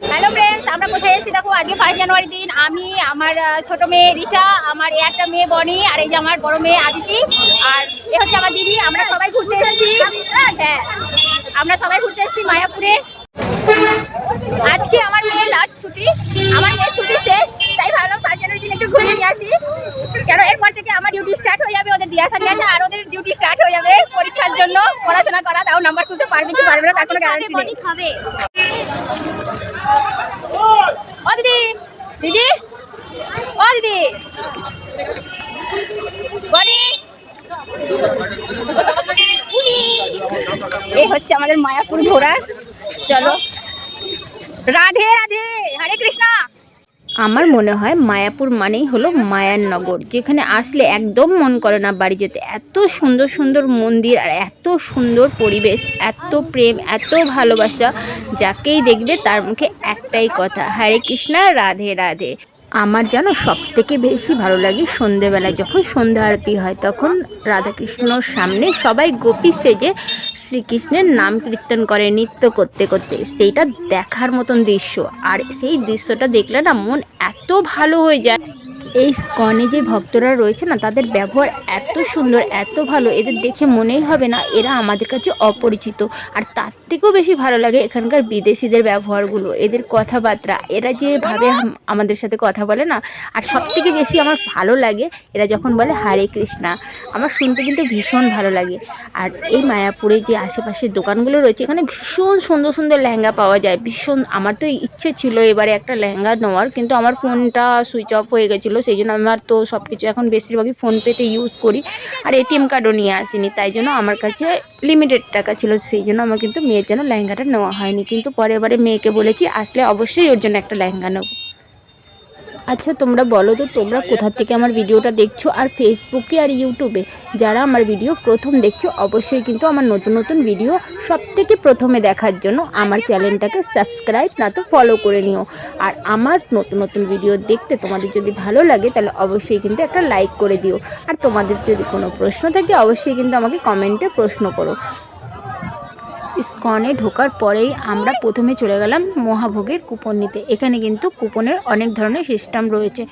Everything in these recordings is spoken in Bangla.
হ্যালো ফ্রেন্ডস আমরা কোথায় এসেছি। দেখো, আজকে ফার্স্ট জানুয়ারি দিন। আমি, আমার ছোট মেয়ে রিচা, আমার এই একটা মেয়ে বনি, আর এই যে আমার বড় মেয়ে আদিতি, আর এ হচ্ছে আমার দিদি। আমরা সবাই ঘুরতে এসেছি। হ্যাঁ আমরা সবাই ঘুরতে এসেছি মায়াপুরে। আজকে আমার মেয়ের লাস্ট ছুটি। আমার মেয়ের ছুটি শেষ, তাই ভাবলাম ফার্স্ট জানুয়ারি দিন একটু ঘুরিয়ে নিয়ে আসি। কেন, এরপর থেকে আমার ডিউটি স্টার্ট হয়ে যাবে, ওদের দিয়ে আসা আর ওদের ডিউটি স্টার্ট হয়ে যাবে পরীক্ষার জন্য। পড়াশোনা করা, তাও নাম্বার তুলতে পারবে কি পারবে না, তার কোনো গ্যারান্টি নেই। ও দিদি দিদি? ও দিদি? এই হচ্ছে আমাদের মায়াপুর ঘোরা চলো। রাধে রাধে, হরে কৃষ্ণা। আমার মনে হয় মায়াপুর মানেই হলো মায়ার নগর, যেখানে আসলে একদম মন করে না বাড়ি যেতে। এত সুন্দর সুন্দর মন্দির আর এত সুন্দর পরিবেশ, এত প্রেম, এত ভালোবাসা, যাকেই দেখবে তার মুখে একটাই কথা, হরে কৃষ্ণা, রাধে রাধে। আমার যেন সব থেকে বেশি ভালো লাগে সন্ধেবেলায়, যখন সন্ধ্যা আরতি হয়, তখন রাধাকৃষ্ণর সামনে সবাই গোপী সেজে শ্রীকৃষ্ণের নাম কীর্তন করে, নৃত্য করতে করতে। সেইটা দেখার মতন দৃশ্য। আর সেই দৃশ্যটা দেখলে না মন এত ভালো হয়ে যায়। এই স্কনে যে ভক্তরা রয়েছে না, তাদের ব্যবহার এত সুন্দর, এত ভালো, এদের দেখে মনেই হবে না, এরা আমাদের কাছে অপরিচিত। আর তার থেকেও বেশি ভালো লাগে এখানকার বিদেশিদের ব্যবহারগুলো, এদের কথাবার্তা। এরা যেভাবে আমাদের সাথে কথা বলে না, আর সব থেকে বেশি আমার ভালো লাগে, এরা যখন বলে হরে কৃষ্ণা, আমার শুনতে কিন্তু ভীষণ ভালো লাগে। আর এই মায়াপুরে যে আশেপাশের দোকানগুলো রয়েছে, এখানে ভীষণ সুন্দর সুন্দর লেহেঙ্গা পাওয়া যায়, ভীষণ, আমার তো ইচ্ছে ছিল এবারে একটা লেহেঙ্গা নেওয়ার, কিন্তু আমার ফোনটা সুইচ অফ হয়ে গেছিল সেই জন্য আমার তো সব কিছু এখন বেশিরভাগই ফোনপেতে ইউজ করি। আর এটিএম কার্ডও নিয়ে আসিনি, তাই জন্য আমার কাছে লিমিটেড টাকা ছিল, সেই জন্য আমার কিন্তু মেয়ের জন্য লেহেঙ্গাটা নেওয়া হয়নি। কিন্তু বারে মেয়েকে বলেছি, আসলে অবশ্যই ওর জন্য একটা লেহেঙ্গা নেব। আচ্ছা তোমরা বলো তো, তোমরা কোথা থেকে আমার ভিডিওটা দেখছ? আর ফেসবুকে আর ইউটিউবে যারা আমার ভিডিও প্রথম দেখছ, অবশ্যই কিন্তু আমার নতুন নতুন ভিডিও সব থেকে প্রথমে দেখার জন্য আমার চ্যানেলটাকে সাবস্ক্রাইব না তো ফলো করে নিও। আর আমার নতুন নতুন ভিডিও দেখতে তোমাদের যদি ভালো লাগে, তাহলে অবশ্যই কিন্তু একটা লাইক করে দিও। আর তোমাদের যদি কোনো প্রশ্ন থাকে, অবশ্যই কিন্তু আমাকে কমেন্টে প্রশ্ন করো। ইস্কনে ঢোকার পরেই আমরা প্রথমে চলে গেলাম মহাভোগের কুপন নিতে। এখানে কিন্তু কুপনের অনেক ধরনের সিস্টেম রয়েছে।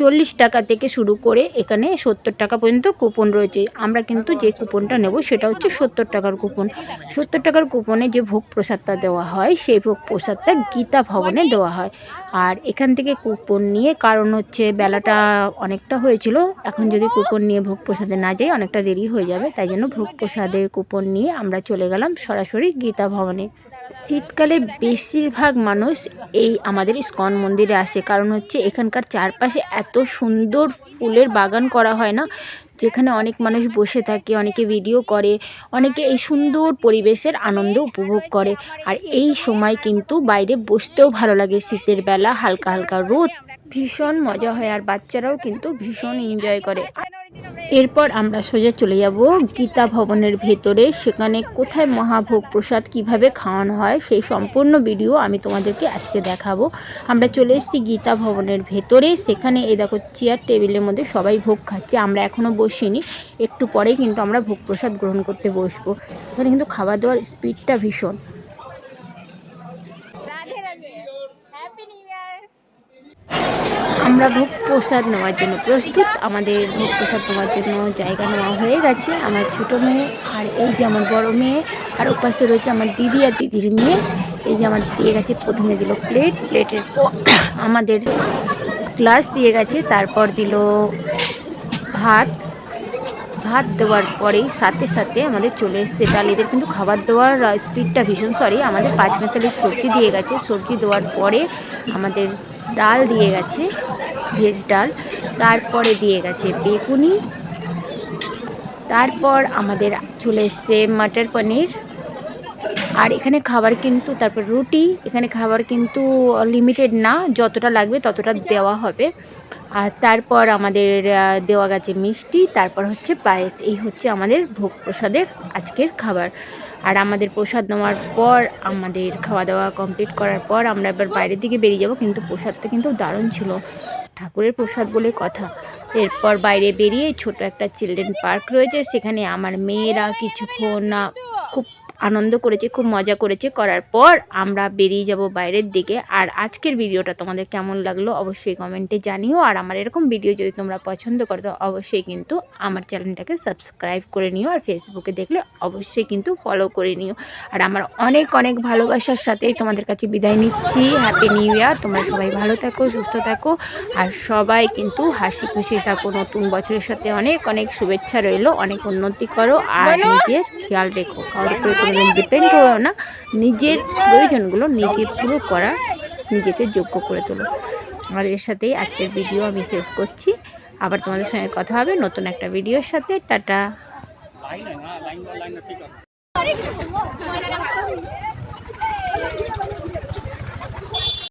চল্লিশ টাকা থেকে শুরু করে এখানে সত্তর টাকা পর্যন্ত কুপন রয়েছে। আমরা কিন্তু যে কুপনটা নেব সেটা হচ্ছে সত্তর টাকার কুপন। সত্তর টাকার কুপনে যে ভোগ প্রসাদটা দেওয়া হয়, সেই ভোগ প্রসাদটা গীতা ভবনে দেওয়া হয়। আর এখান থেকে কুপন নিয়ে কারণ হচ্ছে বেলাটা অনেকটা হয়েছিল, এখন যদি কুপন নিয়ে ভোগ প্রসাদে না যাই অনেকটা দেরি হয়ে যাবে, তাই জন্য ভোগ প্রসাদের কুপন নিয়ে আমরা চলে গেলাম সরাসরি গীতা ভবনে। শীতকালে বেশিরভাগ মানুষ এই আমাদের ইস্কন মন্দিরে আসে। কারণ হচ্ছে এখানকার চারপাশে এত সুন্দর ফুলের বাগান করা হয় না, যেখানে অনেক মানুষ বসে থাকে, অনেকে ভিডিও করে, অনেকে এই সুন্দর পরিবেশের আনন্দ উপভোগ করে। আর এই সময় কিন্তু বাইরে বসতেও ভালো লাগে, শীতের বেলা হালকা হালকা রোদ। ভীষণ মজা হয় আর বাচ্চারাও কিন্তু ভীষণ এনজয় করে। এরপর আমরা সোজা চলে যাব গীতা ভবনের ভেতরে। সেখানে কোথায় মহাভোগ প্রসাদ কীভাবে খাওয়ানো হয় সেই সম্পূর্ণ ভিডিও আমি তোমাদেরকে আজকে দেখাবো। আমরা চলে এসেছি গীতা ভবনের ভেতরে। সেখানে এই দেখো চেয়ার টেবিলের মধ্যে সবাই ভোগ খাচ্ছে। আমরা এখনও বসিনি। একটু পরেই কিন্তু আমরা ভোগ প্রসাদ গ্রহণ করতে বসবো। এখানে কিন্তু খাওয়া দাওয়ার স্পিডটা ভীষণ Radhe Radhe happy new year আমরা ভোগ প্রসাদ নেওয়ার জন্য প্রস্তুত। আমাদের ভোগ প্রসাদ নেওয়ার জন্য জায়গা নেওয়া হয়ে গেছে। আমার ছোট মেয়ে আর এই যে আমার বড় মেয়ে, আর ওপাশে রয়েছে আমার দিদি আর দিদির মেয়ে। এই যে আমার দিয়ে গেছে প্রথমে দিল প্লেট প্লেটের আমাদের গ্লাস দিয়ে গেছে, তারপর দিল ভাত। ভাত দেওয়ার পরেই সাথে সাথে আমাদের চলে এসছে ডাল। এদের কিন্তু খাবার দেওয়ার স্পিডটা ভীষণ সরি আমাদের পাঁচ মেশালের সবজি দিয়ে গেছে। সবজি দেওয়ার পরে আমাদের ডাল দিয়ে গেছে। ভেজ ডাল, তারপরে দিয়ে গেছে বেগুনি, তারপর আমাদের চলে এসছে মাটার পনির, আর এখানে খাবার কিন্তু, তারপর রুটি, এখানে খাবার কিন্তু লিমিটেড না, যতটা লাগবে ততটা দেওয়া হবে। আর তারপর আমাদের দেওয়া গেছে মিষ্টি, তারপর হচ্ছে পায়েস, এই হচ্ছে আমাদের ভোগ প্রসাদের আজকের খাবার। আর আমাদের প্রসাদ নেওয়ার পর, আমাদের খাওয়া দাওয়া কমপ্লিট করার পর, আমরা এবার বাইরের দিকে বেরিয়ে যাব, কিন্তু প্রসাদটা কিন্তু দারুণ ছিল। ঠাকুরের প্রসাদ বলে কথা। এরপর বাইরে বেরিয়ে ছোট একটা চিলড্রেন পার্ক রয়েছে। সেখানে আমার মেয়েরা কিছুক্ষণ না খুব আনন্দ করেছে খুব মজা করেছে। করার পর আমরা বেরিয়ে যাব বাইরের দিকে। আর আজকের ভিডিওটা তোমাদের কেমন লাগল অবশ্যই কমেন্টে জানিও। আর আমার এরকম ভিডিও যদি তোমরা পছন্দ করো তো অবশ্যই কিন্তু আমার চ্যানেলটাকে সাবস্ক্রাইব করে নিও। আর ফেসবুকে দেখলে অবশ্যই কিন্তু ফলো করে নিও। আর আমার অনেক অনেক ভালোবাসার সাথে তোমাদের কাছে বিদায় নিচ্ছি। হ্যাপি নিউ ইয়ার তোমরা সবাই ভালো থাকো সুস্থ থাকো। আর সবাই কিন্তু হাসি খুশি থাকো। নতুন বছরের সাথে অনেক অনেক শুভেচ্ছা রইল। অনেক উন্নতি করো। আর নিজের খেয়াল রেখো। কারোর কোনোদিন ডিপেন্ড করো না নিজের প্রয়োজনগুলো নিজে পুরো করা নিজেকে যোগ্য করে তোলো। আর এর সাথেই আজকের ভিডিও আমি শেষ করছি। আবার তোমাদের সঙ্গে কথা হবে নতুন একটা ভিডিওর সাথে। টাটা। লাইন না লাইন লাইন ঠিক আছে।